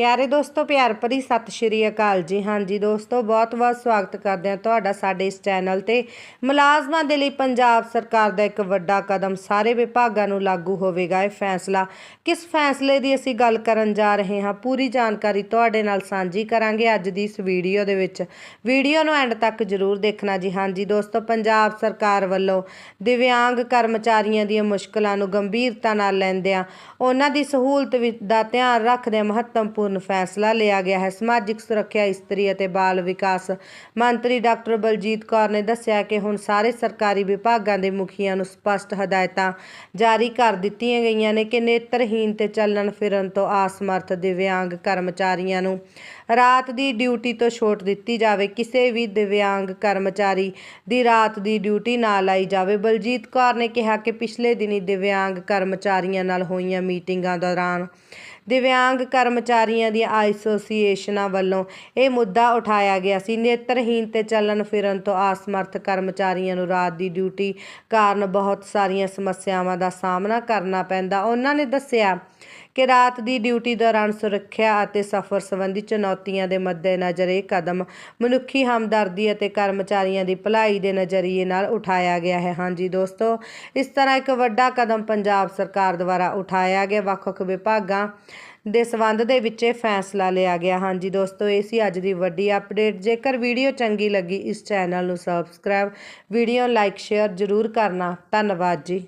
ਪਿਆਰੇ ਦੋਸਤੋ, ਪਿਆਰ ਭਰੀ ਸਤਿ ਸ਼੍ਰੀ ਅਕਾਲ ਜੀ। ਹਾਂਜੀ ਦੋਸਤੋ ਬਹੁਤ-ਬਹੁਤ ਸਵਾਗਤ ਕਰਦੇ ਹਾਂ ਤੁਹਾਡਾ ਸਾਡੇ ਇਸ ਚੈਨਲ ਤੇ। ਮੁਲਾਜ਼ਮਾਂ ਦੇ ਲਈ ਪੰਜਾਬ ਸਰਕਾਰ ਦਾ ਇੱਕ ਵੱਡਾ ਕਦਮ ਸਾਰੇ ਵਿਭਾਗਾਂ ਨੂੰ ਲਾਗੂ ਹੋਵੇਗਾ ਇਹ ਫੈਸਲਾ। ਕਿਸ ਫੈਸਲੇ ਦੀ ਅਸੀਂ ਗੱਲ ਕਰਨ ਜਾ ਰਹੇ ਹਾਂ, ਪੂਰੀ ਜਾਣਕਾਰੀ ਤੁਹਾਡੇ ਨਾਲ ਸਾਂਝੀ ਕਰਾਂਗੇ ਅੱਜ ਦੀ ਇਸ ਵੀਡੀਓ ਦੇ ਵਿੱਚ। ਵੀਡੀਓ ਨੂੰ ਐਂਡ ਤੱਕ ਜ਼ਰੂਰ ਦੇਖਣਾ ਜੀ। ਹਾਂਜੀ ਦੋਸਤੋ, ਪੰਜਾਬ ਸਰਕਾਰ ਵੱਲੋਂ ਦਿਵਿਆਂਗ ਕਰਮਚਾਰੀਆਂ ਦੀਆਂ ਮੁਸ਼ਕਲਾਂ ਨੂੰ ਗੰਭੀਰਤਾ ਨਾਲ ਲੈਂਦਿਆਂ ਉਹਨਾਂ ਦੀ ਸਹੂਲਤ ਵੀ- ਦਾ ਧਿਆਨ ਰੱਖਦਿਆਂ ਮਹੱਤਵਪੂਰਨ ਫੈਸਲਾ ਲਿਆ ਗਿਆ ਹੈ। ਸਮਾਜਿਕ ਸੁਰੱਖਿਆ, ਇਸਤਰੀ ਅਤੇ ਬਾਲ ਵਿਕਾਸ ਮੰਤਰੀ ਡਾਕਟਰ ਬਲਜੀਤ ਕੌਰ ਨੇ ਦੱਸਿਆ ਕਿ ਹੁਣ ਸਾਰੇ ਸਰਕਾਰੀ ਵਿਭਾਗਾਂ ਦੇ ਮੁਖੀਆਂ ਨੂੰ ਸਪਸ਼ਟ ਹਦਾਇਤਾਂ ਜਾਰੀ ਕਰ ਦਿੱਤੀਆਂ ਗਈਆਂ ਨੇ ਕਿ ਨੇਤਰਹੀਨ ਤੇ ਚੱਲਣ ਫਿਰਨ ਤੋਂ ਅਸਮਰਥ ਦਿਵਿਆਂਗ ਕਰਮਚਾਰੀਆਂ ਨੂੰ ਰਾਤ ਦੀ ਡਿਊਟੀ ਤੋਂ ਛੋਟ ਦਿੱਤੀ ਜਾਵੇ। ਕਿਸੇ ਵੀ ਦਿਵਿਆਂਗ ਕਰਮਚਾਰੀ ਦੀ ਰਾਤ ਦੀ ਡਿਊਟੀ ਨਾ ਲਾਈ ਜਾਵੇ। ਬਲਜੀਤ ਕੌਰ ਨੇ ਕਿਹਾ ਕਿ ਪਿਛਲੇ ਦਿਨੀ ਦਿਵਿਆਂਗ ਕਰਮਚਾਰੀਆਂ ਨਾਲ ਹੋਈਆਂ ਮੀਟਿੰਗਾਂ ਦੌਰਾਨ ਦਿਵਿਆਂਗ ਕਰਮਚਾਰੀਆਂ ਦੀਆਂ ਐਸੋਸੀਏਸ਼ਨਾਂ ਵੱਲੋਂ ਇਹ ਮੁੱਦਾ ਉਠਾਇਆ ਗਿਆ ਸੀ। ਨੇਤਰਹੀਨ ਤੇ ਚੱਲਣ ਫਿਰਨ ਤੋਂ ਅਸਮਰਥ ਕਰਮਚਾਰੀਆਂ ਨੂੰ ਰਾਤ ਦੀ ਡਿਊਟੀ ਕਾਰਨ ਬਹੁਤ ਸਾਰੀਆਂ ਸਮੱਸਿਆਵਾਂ ਦਾ ਸਾਹਮਣਾ ਕਰਨਾ ਪੈਂਦਾ। ਉਹਨਾਂ ਨੇ ਦੱਸਿਆ ਕਿ ਰਾਤ ਦੀ ਡਿਊਟੀ ਦੌਰਾਨ ਸੁਰੱਖਿਆ ਅਤੇ ਸਫ਼ਰ ਸੰਬੰਧੀ ਚੁਣੌਤੀਆਂ ਦੇ ਮੱਦੇਨਜ਼ਰ ਇਹ ਕਦਮ ਮਨੁੱਖੀ ਹਮਦਰਦੀ ਅਤੇ ਕਰਮਚਾਰੀਆਂ ਦੀ ਭਲਾਈ ਦੇ ਨਜ਼ਰੀਏ ਨਾਲ ਉਠਾਇਆ ਗਿਆ ਹੈ। ਹਾਂਜੀ ਦੋਸਤੋ, ਇਸ ਤਰ੍ਹਾਂ ਇੱਕ ਵੱਡਾ ਕਦਮ ਪੰਜਾਬ ਸਰਕਾਰ ਦੁਆਰਾ ਉਠਾਇਆ ਗਿਆ। ਵੱਖ-ਵੱਖ ਵਿਭਾਗਾਂ ਦੇ ਸਬੰਧ ਦੇ ਵਿੱਚ ਇਹ ਫੈਸਲਾ ਲਿਆ ਗਿਆ। ਹਾਂਜੀ ਦੋਸਤੋ, ਇਹ ਸੀ ਅੱਜ ਦੀ ਵੱਡੀ ਅਪਡੇਟ। ਜੇਕਰ ਵੀਡੀਓ ਚੰਗੀ ਲੱਗੀ, ਇਸ ਚੈਨਲ ਨੂੰ ਸਬਸਕ੍ਰਾਈਬ, ਵੀਡੀਓ ਲਾਈਕ, ਸ਼ੇਅਰ ਜ਼ਰੂਰ ਕਰਨਾ। ਧੰਨਵਾਦ ਜੀ।